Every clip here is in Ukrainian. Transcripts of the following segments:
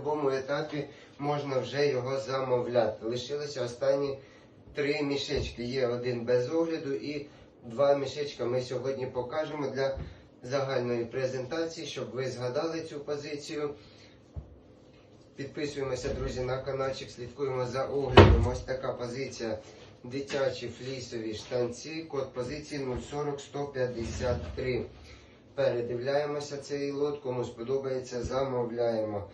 будь-якому етапі можна вже його замовляти. Лишилися останні три мішечки. Є один без огляду і два мішечка ми сьогодні покажемо для загальної презентації, щоб ви згадали цю позицію. Підписуємося, друзі, на каналчик, слідкуємо за оглядом. Ось така позиція. Дитячі флісові штанці, код позиції 040153. Передивляємося цей лот, кому сподобається, замовляємо.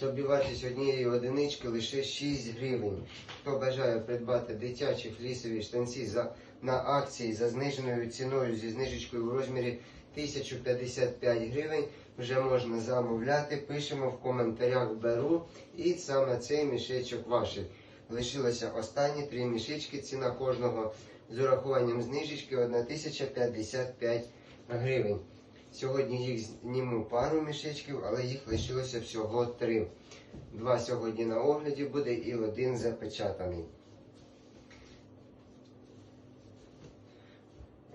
Собівартість однієї одинички лише 6 гривень. Хто бажає придбати дитячі флісові штанці за, на акції за зниженою ціною зі знижечкою у розмірі 1055 гривень, вже можна замовляти. Пишемо в коментарях беру. І саме цей мішечок ваший. Лишилося останні три мішечки. Ціна кожного з урахуванням знижечки 1055 гривень. Сьогодні їх зніму пару мішечків, але їх лишилося всього три. Два сьогодні на огляді буде і один запечатаний.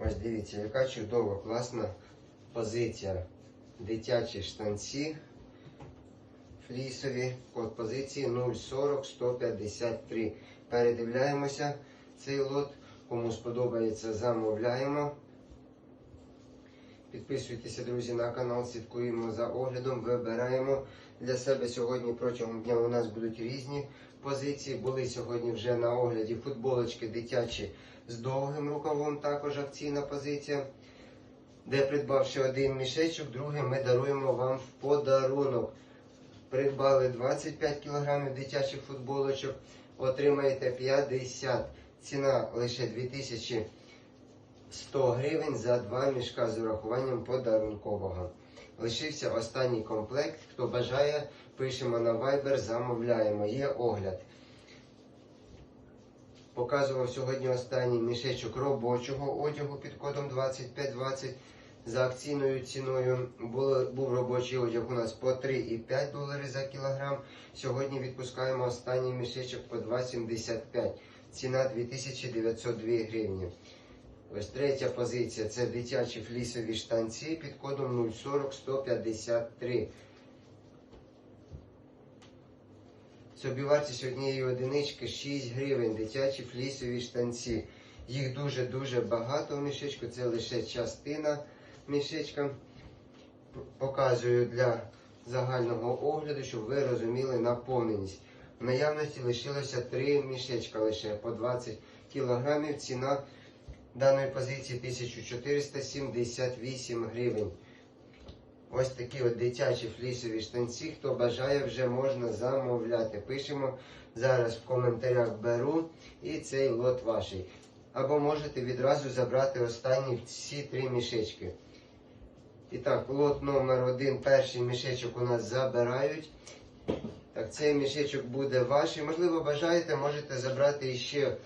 Ось дивіться, яка чудова, класна позиція. Дитячі штанці флісові, код позиції 040 153. Передивляємося цей лот. Кому сподобається, замовляємо. Підписуйтеся, друзі, на канал, слідкуємо за оглядом, вибираємо для себе сьогодні протягом дня. У нас будуть різні позиції. Були сьогодні вже на огляді футболочки дитячі з довгим рукавом, також акційна позиція. Де придбавши один мішечок, другий ми даруємо вам в подарунок. Придбали 25 кг дитячих футболочок, отримаєте 50. Ціна лише 2100 гривень за два мішка з урахуванням подарункового. Лишився останній комплект. Хто бажає, пишемо на Viber, замовляємо. Є огляд. Показував сьогодні останній мішечок робочого одягу під кодом 2520 за акційною ціною. Був робочий одяг у нас по 3,5 долари за кілограм. Сьогодні відпускаємо останній мішечок по 2,75. Ціна 2902 гривні. Ось третя позиція це дитячі флісові штанці під кодом 040 153. Собівартість однієї одинички 6 гривень. Дитячі флісові штанці. Їх дуже-дуже багато в мішечку. Це лише частина мішечка. Показую для загального огляду, щоб ви розуміли наповненість. В наявності лишилося 3 мішечка лише по 20 кілограмів. Ціна даної позиції 1478 гривень. Ось такі от дитячі флісові штанці. Хто бажає, вже можна замовляти. Пишемо зараз в коментарях беру і цей лот ваший. Або можете відразу забрати останні всі три мішечки. І так, лот номер один, перший мішечок у нас забирають. Так, цей мішечок буде ваш. Можливо, бажаєте, можете забрати ще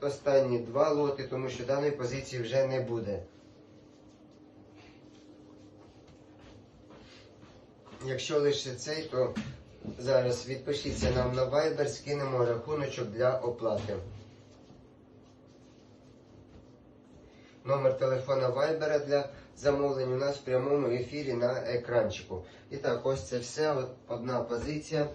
останні два лоти, тому що даної позиції вже не буде. Якщо лише цей, то зараз відпишіться нам на Viber, скинемо рахуночок для оплати. Номер телефона Viber для замовлень у нас в прямому ефірі на екранчику. І так, ось це все. Одна позиція.